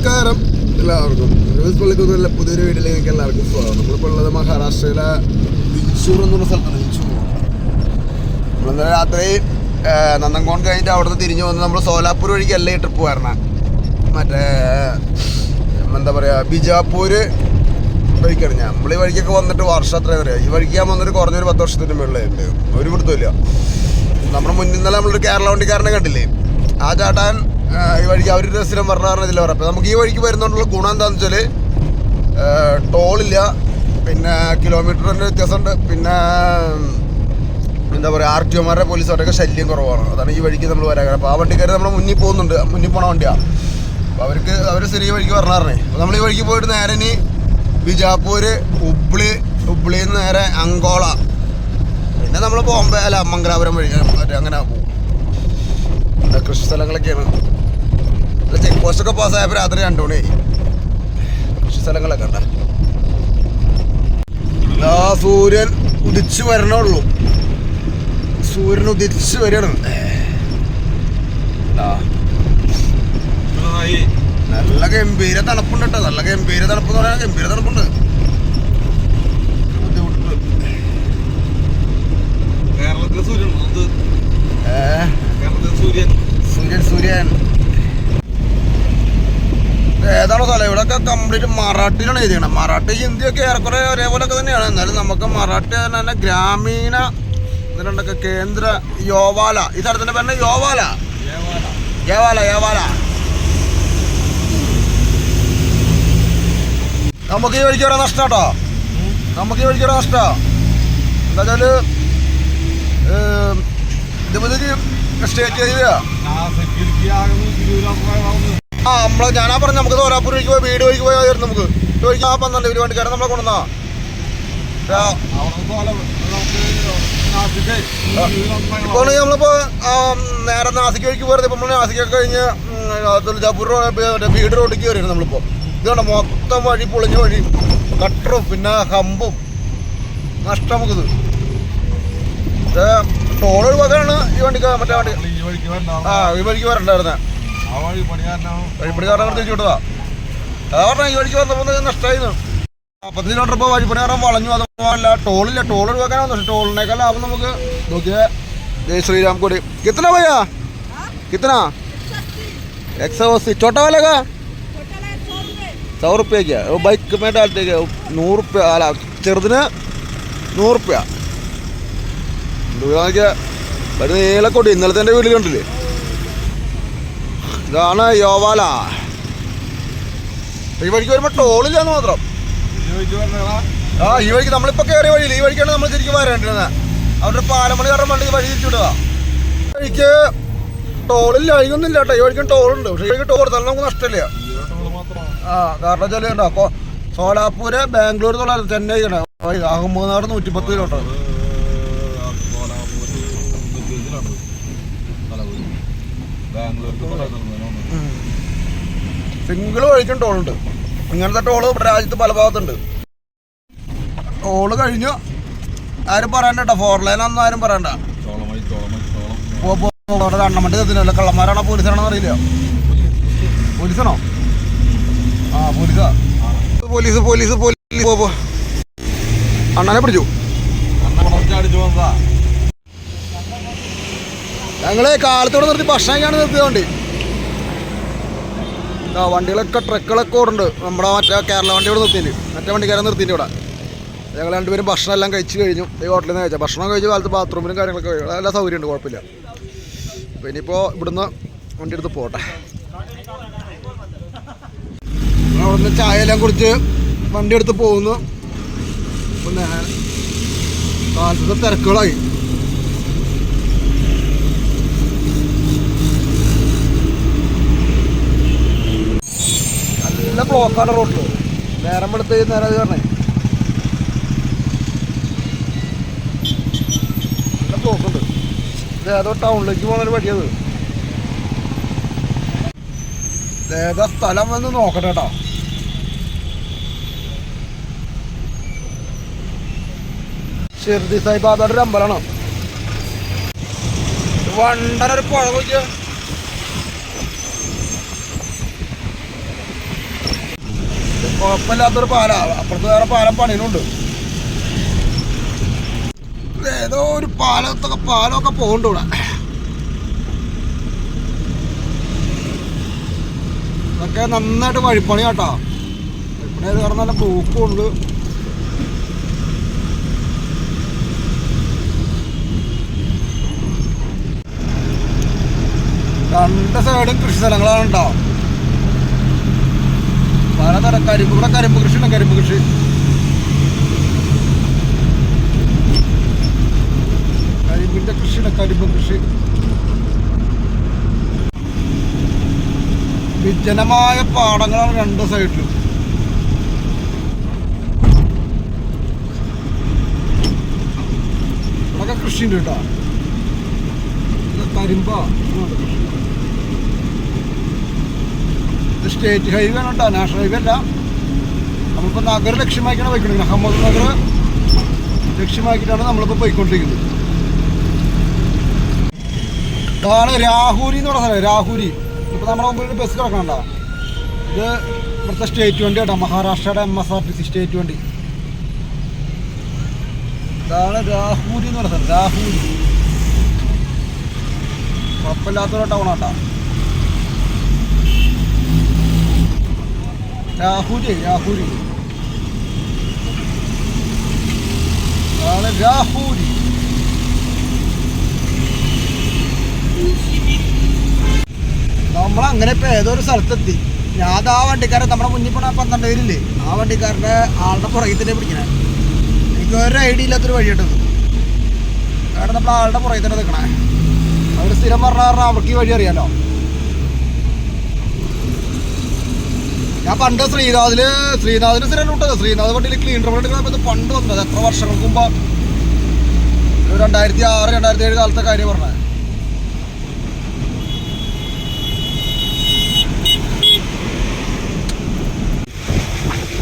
നമസ്കാരം. എല്ലാവർക്കും. ന്യൂസ് പള്ളിക്കുന്നില്ല പുതിയൊരു വീട്ടിലേക്ക് എല്ലാവർക്കും സ്വാഗതം. നമ്മളിപ്പോൾ ഉള്ളത് മഹാരാഷ്ട്രയിലെ ദിൻഷൂർ എന്ന് പറഞ്ഞ സ്ഥലത്താണ് നമ്മൾ നമ്മളിന്നലെ രാത്രി നന്ദങ്കോൺ കഴിഞ്ഞിട്ട് അവിടുന്ന് തിരിഞ്ഞു വന്ന് നമ്മൾ സോലാപ്പൂർ വഴിക്ക് അല്ലേ ട്രിപ്പ് വരണം. മറ്റേ എന്താ പറയുക ബിജാപ്പൂർ വഴിക്കാണ് ഞാൻ. നമ്മൾ ഈ വഴിക്കൊക്കെ വന്നിട്ട് വർഷം അത്ര പറയാം ഈ വഴിക്ക് ഞാൻ വന്നിട്ട് കുറഞ്ഞൊരു പത്ത് വർഷത്തിന് മുകളിലായിട്ട് ഒരു പിടുത്തമില്ല നമ്മുടെ മുന്നിൽ നിന്നല്ല നമ്മളൊരു കേരള വണ്ടിക്കാരനെ കണ്ടില്ലേ? ആ ചാട്ടാൻ ഈ വഴിക്ക് അവർ സ്ഥിരം പറഞ്ഞ കാരണം ഇതിൽ പറയാം നമുക്ക് ഈ വഴിക്ക് വരുന്നതുകൊണ്ടുള്ള ഗുണം എന്താണെന്ന് വെച്ചാൽ ടോളില്ല പിന്നെ കിലോമീറ്ററിന്റെ വ്യത്യാസമുണ്ട്. പിന്നെ എന്താ പറയുക ആർ ടി ഒമാരുടെ പോലീസുകാരുടെയൊക്കെ ശല്യം കുറവാണ്. അതാണ് ഈ വഴിക്ക് നമ്മൾ വരാൻ അപ്പോൾ ആ വണ്ടിക്കാർ നമ്മൾ മുന്നിൽ പോകുന്നുണ്ട്. മുന്നിൽ പോണ വണ്ടിയാണ് അപ്പോൾ അവർക്ക് അവർ സ്ഥിരം വഴിക്ക് പറഞ്ഞാറേ അപ്പോൾ നമ്മൾ ഈ വഴിക്ക് പോയിട്ട് നേരെ ഇനി ബിജാപ്പൂർ ഹുബ്ലി ഹുബ്ലിയിൽ നിന്ന് നേരെ അങ്കോള. പിന്നെ നമ്മൾ ബോംബെ അല്ല മംഗലാപുരം വഴി അങ്ങനെ പോകും കൃഷി സ്ഥലങ്ങളൊക്കെയാണ്. ചെക്ക് പോസ്റ്റൊക്കെ പാസ്സായപ്പോൾ രാത്രി രണ്ടു മണി. കൃഷി സ്ഥലങ്ങളൊക്കെ ഉണ്ട് ആ സൂര്യൻ ഉദിച്ചു വരണുള്ളൂ സൂര്യൻ ഉദിച്ച് വരണം നല്ല ഗംഭീര തണുപ്പുണ്ട് കേട്ടോ. നല്ല ഗംഭീര തണുപ്പ് എന്ന് പറയാൻ ഗംഭീര തണുപ്പുണ്ട്. കേരളത്തിലെ സൂര്യൻ സൂര്യൻ. സൂര്യൻ സൂര്യൻ. ഏതാണോ സ്ഥലം ഇവിടെ ഒക്കെ കംപ്ലീറ്റ് മറാഠിയിലാണ് എഴുതിയത് മറാഠി ഹിന്ദിയൊക്കെ ഏറെക്കുറെ ഒരേപോലൊക്കെ തന്നെയാണ്. എന്നാലും നമുക്ക് മറാഠി തന്നെ ഗ്രാമീണ ഇതിലുണ്ടൊക്കെ കേന്ദ്ര യോവാല. ഈ സ്ഥലത്തിന്റെ പേര് യോവാല. യോവാല യോവാല. നമുക്ക് ഈ വഴിക്ക് വരാൻ നഷ്ടം കേട്ടോ. നമുക്ക് ഈ വഴിക്ക് വരാൻ നഷ്ടം. എന്താ വെച്ചാൽ ഏം, ഇതിപ്പോ സ്റ്റേറ്റ് ഹൈവേയാ ആ നമ്മളെ ഞാനാ പറഞ്ഞു നമുക്ക് തോരാപ്പൂർ വഴിക്ക് പോയി വീട് വഴിക്ക് പോയായിരുന്നു നമുക്ക്. വഴിക്ക് ആ പന്ത്രണ്ട് ഒരു വണ്ടിക്കാരൻ നമ്മളെ കൊണ്ടുവന്നാ. ഇപ്പോൾ നമ്മളിപ്പോ നേരെ നാസിക്ക് വഴിക്ക് പോയത്. ഇപ്പൊ നമ്മൾ നാസിക്കൊക്കെ കഴിഞ്ഞ് തുലജാപൂർ വീട് റോഡിക്ക് കയറിയാണ് നമ്മളിപ്പോ. ഇതുകൊണ്ട് മൊത്തം വഴി പൊളിഞ്ഞ വഴി. കട്ടറും പിന്നെ ഹമ്പും നഷ്ടം നമുക്കിത്. ടോൾ ഒഴിവാക്കാനാണ് ഈ വണ്ടിക്ക് മറ്റേ വണ്ടി. ആ ഈ വഴിക്ക് വരണ്ടായിരുന്നേ. വഴിപ്പണിക്കാരനെ അങ്ങോട്ട് തിരിച്ചു വിട്ടതാ അതാ പറഞ്ഞ ഈ വഴിക്ക് വന്നപ്പോൾ നഷ്ടമായിരുന്നു നാൽപ്പത്തഞ്ച് കിലോമീറ്റർ ഇപ്പോൾ വഴിപ്പണിക്കാരൻ വളഞ്ഞു അത് പോകാനില്ല ടോളില്ല ടോൾ ഒഴിവാക്കാനാണ് പക്ഷേ ടോളിനേക്കാൾ ലാഭം നമുക്ക് നോക്കിയേ ജയ് ശ്രീരാം कोडी कितना भैया कितना एक सौ अस्सी छोटा वाले का सौ रुपये क्या वो बाइक में डालते क्या നൂറ് റുപ്യ അല്ല ചെറുതിന് നൂറ് റുപ്യ ഒരു നീലക്കൊടി ഇന്നലത്തെ എൻ്റെ വീട്ടിൽ കണ്ടില്ലേ ഇതാണ് യോവാല. ഈ വഴിക്ക് വരുമ്പോൾ ടോളില്ലാന്ന് മാത്രം. ആ ഈ വഴിക്ക് നമ്മളിപ്പോൾ കയറിയ വഴിയില്ല ഈ വഴിക്കാണ് നമ്മൾ തിരിച്ചു വരേണ്ടിരുന്നത് അവരുടെ പാലമണി കാരണം വണ്ടി വഴി തിരിച്ചു വിടുക. വഴിക്ക് ടോളില്ല വഴിക്കൊന്നും ഇല്ല കേട്ടോ ഈ വഴിക്കും ടോളുണ്ട് പക്ഷേ ഈ വഴിക്ക് ടോൾ തന്നെ നമുക്ക് നഷ്ടമില്ല. ആ കാരണം വെച്ചാൽ അപ്പൊ സോലാപ്പൂര് ബാംഗ്ലൂർ എന്നുള്ള ചെന്നൈ അഹമ്മദ് നൂറ്റിപ്പത്ത് കിലോമീറ്റർ സിംഗിൾ വഴിക്കും ടോളുണ്ട് ഇങ്ങനത്തെ ടോൾ ഇവിടെ രാജ്യത്ത് പല ഭാഗത്തുണ്ട്. ടോൾ കഴിഞ്ഞു. ആരും പറയണ്ട കേട്ടോ ഫോർ ലൈൻ ഒന്നും ആരും പറയണ്ട. കണ്ണമണ്ടി എത്തുന്നില്ല കള്ളന്മാരാണോ പോലീസാണോ അറിയില്ല പോലീസാണോ? ആ പോലീസാ. Police police police. പോ പോ. അണ്ണനെ പിടിച്ചു. ഞങ്ങൾ കാലത്തോടെ നിർത്തി ഭക്ഷണം നിർത്തിയതുകൊണ്ട്. ആ വണ്ടികളൊക്കെ ട്രക്കുകളൊക്കെ ഓടുണ്ട് നമ്മുടെ മറ്റേ കേരള വണ്ടി ഇവിടെ നിർത്തിയിട്ടുണ്ട്. മറ്റേ വണ്ടിക്കാരെ നിർത്തിയിട്ട് ഇവിടെ. ഞങ്ങൾ രണ്ടുപേരും ഭക്ഷണം എല്ലാം കഴിച്ചു കഴിഞ്ഞു. ഈ ഹോട്ടലിൽ നിന്ന് കഴിച്ചാൽ ഭക്ഷണം കഴിച്ച കാലത്ത് ബാത്റൂമിലും കാര്യങ്ങളൊക്കെ കഴിഞ്ഞു എല്ലാ സൗകര്യമുണ്ട് കുഴപ്പമില്ല. അപ്പോൾ ഇനിയിപ്പോൾ ഇവിടുന്ന് വണ്ടി എടുത്ത് പോട്ടെ. അവിടുന്ന് ചായ എല്ലാം കുടിച്ച് വണ്ടി എടുത്ത് പോകുന്നു. കാലത്തെ തിരക്കുകളായി. നല്ല റോട്ടിൽ നേരം എടുത്ത് നേരം അത് പറഞ്ഞേ? നല്ല ഏതോ ടൗണിലേക്ക് പോകുന്നൊരു വഴിയത് ഏതാ സ്ഥലം വന്ന് നോക്കട്ടെ കേട്ടോ. ഷിർദി സായിബാബയുടെ ഒരു അമ്പലമാണ്? വണ്ടനൊരു പുഴ നോക്കിയ കുഴപ്പമില്ലാത്തൊരു പാലാ. അപ്പുറത്ത് വേറെ പാലം പണിയുന്നുണ്ട്. ഏതോ ഒരു പാലത്തൊക്കെ പാലമൊക്കെ പോകുന്നുണ്ട് ഇവിടെ. ഇതൊക്കെ നന്നായിട്ട് വഴിപ്പണി കേട്ടോ. വഴിപ്പണി അത് കാരണം നല്ല പൂക്കുണ്ട്. രണ്ട് സൈഡും കൃഷി സ്ഥലങ്ങളാണ് കേട്ടോ. പലതരം കരിമ്പ് ഇവിടെ കരിമ്പ് കൃഷിയാണ് കരിമ്പ് കൃഷി. കരിമ്പിന്റെ കൃഷിയുടെ കരിമ്പ് കൃഷി. വിജനമായ പാടങ്ങളാണ് രണ്ട് സൈഡിലും. ഇവിടെയൊക്കെ കൃഷിയുണ്ട് കേട്ടോ. കരിമ്പാ. കൃഷി. ഇത് സ്റ്റേറ്റ് ഹൈവേ ആണ് കേട്ടോ നാഷണൽ ഹൈവേ അല്ല. നമ്മളിപ്പോൾ നഗർ ലക്ഷ്യമാക്കിയാണ് പോയിക്കൊണ്ടിരിക്കുന്നത് അഹമ്മദ് നഗർ ലക്ഷ്യമാക്കിയിട്ടാണ് നമ്മളിപ്പോൾ പോയിക്കൊണ്ടിരിക്കുന്നത്. ഇതാണ് രാഹുരി എന്ന് പറഞ്ഞ സ്ഥലം രാഹുരി. ഇപ്പോൾ നമ്മുടെ മുമ്പിൽ ബസ് കിടക്കണ്ട ഇത് ഇവിടുത്തെ സ്റ്റേറ്റ് വണ്ടി കേട്ടോ മഹാരാഷ്ട്രയുടെ M S R T C state വണ്ടി. ഇതാണ് രാഹുരി എന്ന് പറഞ്ഞ സ്ഥലം രാഹുരി. കുഴപ്പമില്ലാത്തൊരു ടൗൺ രാഹുരി രാഹുരി ഇതാണ് രാഹുരി നമ്മളങ്ങനെ ഇപ്പൊ ഏതൊരു സ്ഥലത്തെത്തി. ഞാൻ അത് ആ വണ്ടിക്കാരൻ നമ്മുടെ മുന്നിൽ പന്ത്രണ്ട് പേരില്ലേ ആ വണ്ടിക്കാരന്റെ ആളുടെ പുറകിൽ തന്നെ പിടിക്കണേ. എനിക്ക് ഒരു ഐഡിയ ഇല്ലാത്തൊരു വഴി കിട്ടുന്നത് അവിടെ നമ്മൾ ആളുടെ പുറകിൽ തന്നെ നിൽക്കണേ അവർ സ്ഥിരം പറഞ്ഞ കാരണം അവർക്ക് ഈ വഴി അറിയാലോ. ഞാൻ പണ്ട് ശ്രീനാഥിൽ ശ്രീനാഥിന് സ്ഥിരം വിട്ടത് ശ്രീനാഥ് പട്ടിയിൽ ക്ലീൻ റോഡ് എടുക്കുന്ന പണ്ട് വന്നത്. എത്ര വർഷങ്ങൾക്ക് മുമ്പ്? രണ്ടായിരത്തി ആറ് രണ്ടായിരത്തി ഏഴ് കാലത്തെ കാര്യം പറഞ്ഞത്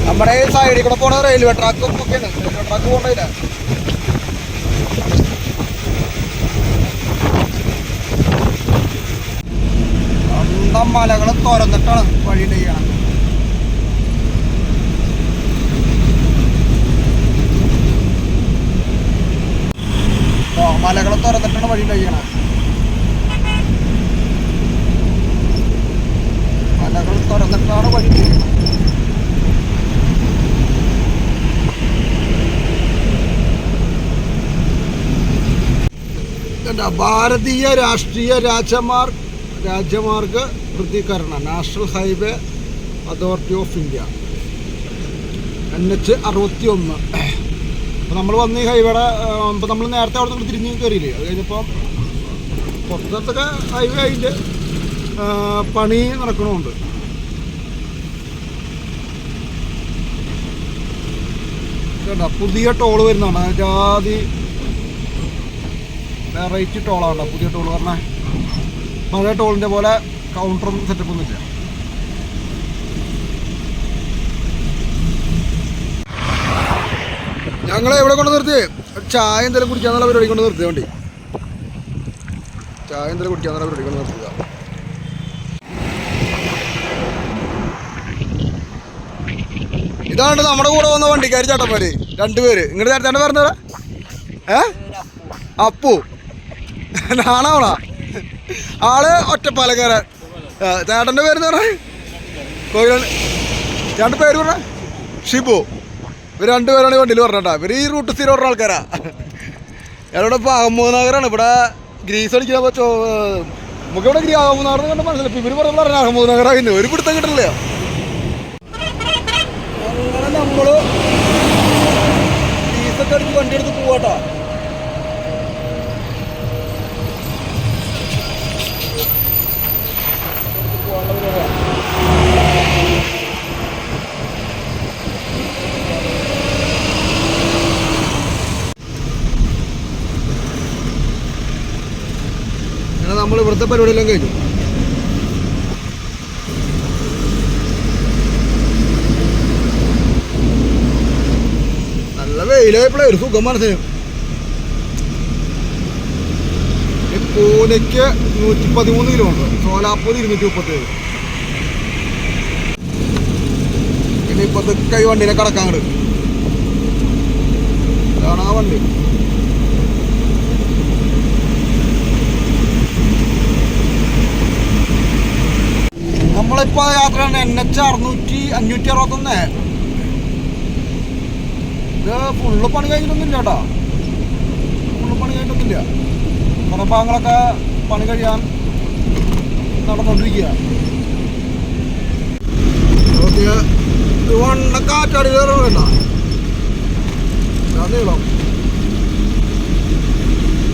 നമ്മുടെ സൈഡിൽ കൂടെ പോണ റെയിൽവേ ട്രാക്കും ഒക്കെയാണ്. റെയിൽവേ ട്രാക്ക് പോകണ്ടില്ല മലകളും തുറന്നിട്ടാണ് വഴി ചെയ്യണം മലകൾ തുറന്നിട്ടാണ് വഴി ചെയ്യണം മലകൾ തുറന്നിട്ടാണ് വഴി കഴിക്കണം ഭാരതീയ രാഷ്ട്രീയ രാജമാർ രാജമാർഗ പ്രതികരണ national highway authority of India N H അറുപത്തി ഒന്ന് അപ്പോൾ നമ്മൾ വന്ന് ഈ ഹൈവേടെ നമ്മൾ നേരത്തെ അവിടെ നിന്ന് തിരിഞ്ഞ് കയറിയില്ലേ അത് കഴിഞ്ഞപ്പോൾ പുറത്തൊക്കെ ഹൈവേ അതിന്റെ പണി നടക്കണമുണ്ട് പുതിയ ടോൾ വരുന്നതാണ്. ജാതി വെറൈറ്റി ടോളാണ് പുതിയ ടോൾ പറഞ്ഞാൽ പഴയ ടോളിന്റെ പോലെ കൗണ്ടറും സെറ്റപ്പ് ഞങ്ങളെ എവിടെ കൊണ്ട് നിർത്തി? ചായ എന്തെങ്കിലും കുടിക്കാന്നുള്ള പരിപാടി കൊണ്ട് നിർത്തിയ വണ്ടി. ചായ എന്തെങ്കിലും കുടിക്കാന്നുള്ള പരിപാടി കൊണ്ട് നിർത്തിയതാ. ഇതാണ്ട് നമ്മുടെ കൂടെ വന്ന വണ്ടിക്കാർ ചേട്ടന്മാര് രണ്ടുപേര് ഇങ്ങോട്ട് ചേട്ടന്റെ പറഞ്ഞതാ ഏ? അപ്പു. നാണാവണ? ആൾ ഒറ്റപ്പാലക്കാരൻ ചേട്ടന്റെ പേര് പറഞ്ഞ? കോഴികൾ ചേട്ടന്റെ പേര് പറഞ്ഞ? ഷിബു. ഇവർ രണ്ടുപേരാണ് വണ്ടിയിൽ പറഞ്ഞിട്ടാ ഇവർ ഈ റൂട്ട് സ്ഥിരം ഓടുന്ന ആൾക്കാരാ. ഞാനിവിടെ ഇപ്പോൾ അഹമ്മദ് ഇവിടെ ഗ്രീസ് അടിക്കാൻ പറ്റോ നമുക്ക് ഇവിടെ ഗ്രീ അഹമ്മദ് നഗർ കണ്ട മനസ്സിലായി. ഇവർ പറഞ്ഞ പറഞ്ഞാൽ അഹമ്മദ് നഗറായിരുന്നു ഒരു പിടുത്തം കിട്ടില്ല അങ്ങനെ നമ്മൾ ഗ്രീസൊക്കെ അടിച്ച് വണ്ടി എടുത്ത് പോവാട്ടോ അങ്ങനെ നമ്മൾ ഇവിടുത്തെ പരിപാടിയെല്ലാം കഴിഞ്ഞു നല്ല വെയിലായപ്പോഴേ ഒരു സുഖം മനസ്സിന്. പൂനെക്ക് നൂറ്റി പതിമൂന്ന് കിലോമീറ്റർ സോലാപ്പൂർ ഇരുന്നൂറ്റി മുപ്പത്തി ഏഴ് ഇനി ഇപ്പത്തെ ഈ വണ്ടിനെ കടക്കാൻ ഇതാണ് ആ വണ്ടി. നമ്മളിപ്പോ യാത്ര എൻ എച്ച് അറുന്നൂറ്റി അഞ്ഞൂറ്റി അറുപത്തൊന്ന്. ഇത് ഫുള്ള് പണി കഴിഞ്ഞിട്ടൊന്നുമില്ല കേട്ടോ. ഫുള്ള് പണി കഴിഞ്ഞിട്ടൊന്നുമില്ല. കുറേ ഭാഗങ്ങളൊക്കെ പണി കഴിയാൻ നടന്നുകൊണ്ടിരിക്കുക കാറ്റാടി നീളം.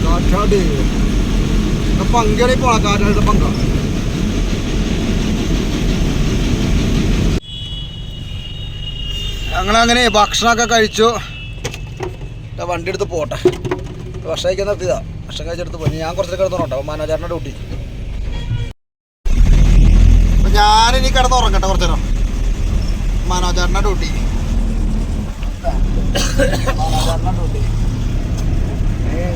കാറ്റാടി. പങ്കടി പോണ. കാറ്റാടിയുടെ പങ്ക ഞങ്ങളങ്ങനെ ഭക്ഷണമൊക്കെ കഴിച്ചു. വണ്ടി എടുത്ത് പോട്ടെ. ഭക്ഷണം കഴിക്കാൻ നിർത്തിയതാ. ഭക്ഷണം കഴിച്ചെടുത്ത് പോയി. ഞാൻ കുറച്ച് കിടന്നുറങ്ങട്ടെ അപ്പോൾ മനോജാറിന്റെ ഡ്യൂട്ടി. ഞാനിനി കിടന്ന് ഉറങ്ങട്ടെ കുറച്ചു നേരം. മനോജാറിന്റെ ഡ്യൂട്ടി. ഡ്യൂട്ടി.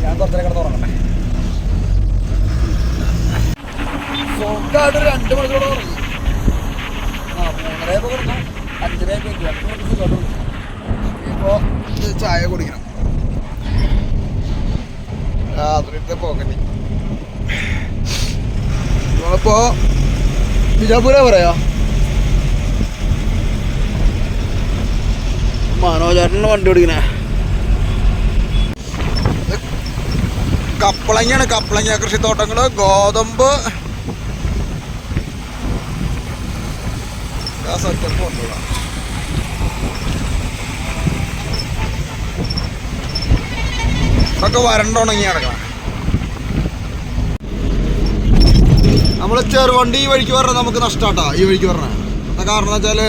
ഞാൻ കുറച്ചു നേരം കിടന്ന് ഉറങ്ങട്ടെ രണ്ട് മണിക്കൂർ ഉറങ്ങി ആ മൂന്നരയപ്പോൾ കിടന്നു അഞ്ചരയൊക്കെ രണ്ട് മണിക്കൂർ കിടന്നു ഇപ്പോൾ ചായ കുടിക്കണം. രാത്രിത്തെ പോകണ്ടി നമ്മളിപ്പോ ബിജാപൂര പറയാ. മനോജാറിന്റെ വണ്ടി ഓടിക്കണേ. കപ്പളങ്ങയാണ്. കപ്പളങ്ങ കൃഷിത്തോട്ടങ്ങൾ ഗോതമ്പ്. സെറ്റപ്പ് കൊണ്ടുപോകാം ഒക്കെ വരണ്ടുണങ്ങി കിടക്കണം നമ്മൾ ചെറുവണ്ടി ഈ വഴിക്ക് പറഞ്ഞാൽ നമുക്ക് നഷ്ടാട്ടാ ഈ വഴിക്ക് പറഞ്ഞാൽ എന്താ കാരണം വെച്ചാൽ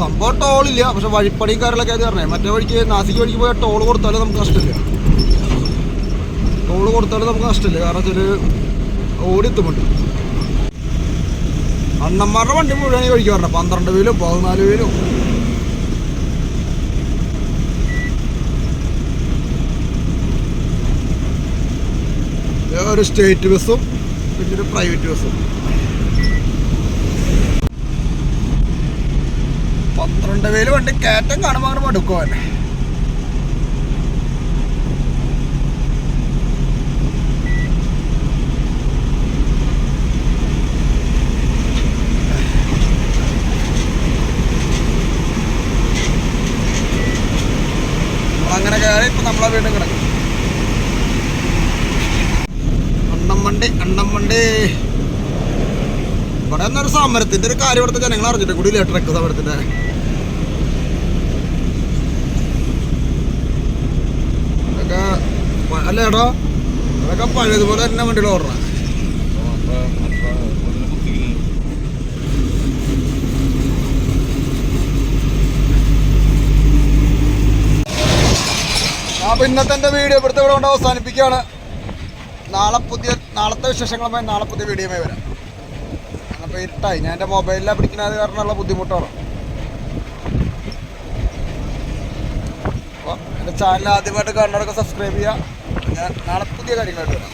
സംഭവം ടോളില്ല പക്ഷെ വഴിപ്പണിയും കാര്യങ്ങളൊക്കെ അത് പറഞ്ഞേ മറ്റേ വഴിക്ക് നാസിക്ക് വഴിക്ക് പോയാൽ ടോൾ കൊടുത്താലും നമുക്ക് നഷ്ടമില്ല. ടോൾ കൊടുത്താലും നമുക്ക് നഷ്ടമില്ല. കാരണം വെച്ചാൽ ഓടിയെത്തുമുണ്ട് അണ്ണന്മാരുടെ വണ്ടി മുഴുവൻ ഈ വഴിക്ക് പറഞ്ഞത് പന്ത്രണ്ട് വീലും പതിനാല് വേലും. ഒരു സ്റ്റേറ്റ് ബസ്സും പിന്നെ ഒരു പ്രൈവറ്റ് ബസ്സും. പന്ത്രണ്ട് പേര് വണ്ടി കയറ്റം കാണുമ്പോൾ അങ്ങനെ മടുക്കും തന്നെ അങ്ങനെ കയറി ഇപ്പൊ നമ്മളെ വീണ്ടും കിടക്കും അണ്ണം വണ്ടി അണ്ണം വണ്ടി ഇവിടെ എന്നൊരു സമരത്തിന്റെ ഒരു കാര്യം ഇവിടുത്തെ ജനങ്ങൾ അറിഞ്ഞിട്ട് കൂടി ട്രക്ക് സമരത്തിന്റെ അതൊക്കെ അല്ല ഏടോ അതൊക്കെ പഴയതുപോലെ തന്നെ വണ്ടി ഓടണം. അപ്പൊ ഇന്നത്തെ വീഡിയോ ഇവിടുത്തെ ഇവിടെ കൊണ്ട് അവസാനിപ്പിക്കുകയാണ്. നാളെ പുതിയ നാളത്തെ വിശേഷങ്ങളുമായി നാളെ പുതിയ വീഡിയോമായി വരാം. അപ്പോൾ ഇരുട്ടായി. ഞാൻ എന്റെ മൊബൈലിലാണ് പിടിക്കുന്നത് കാരണമുള്ള ബുദ്ധിമുട്ടാണ്. അപ്പോൾ എന്റെ ചാനൽ ആദ്യമായിട്ട് കാണുന്നവരൊക്കെ സബ്സ്ക്രൈബ് ചെയ്യുക. ഞാൻ നാളെ പുതിയ കാര്യങ്ങളായിട്ട് വരാം.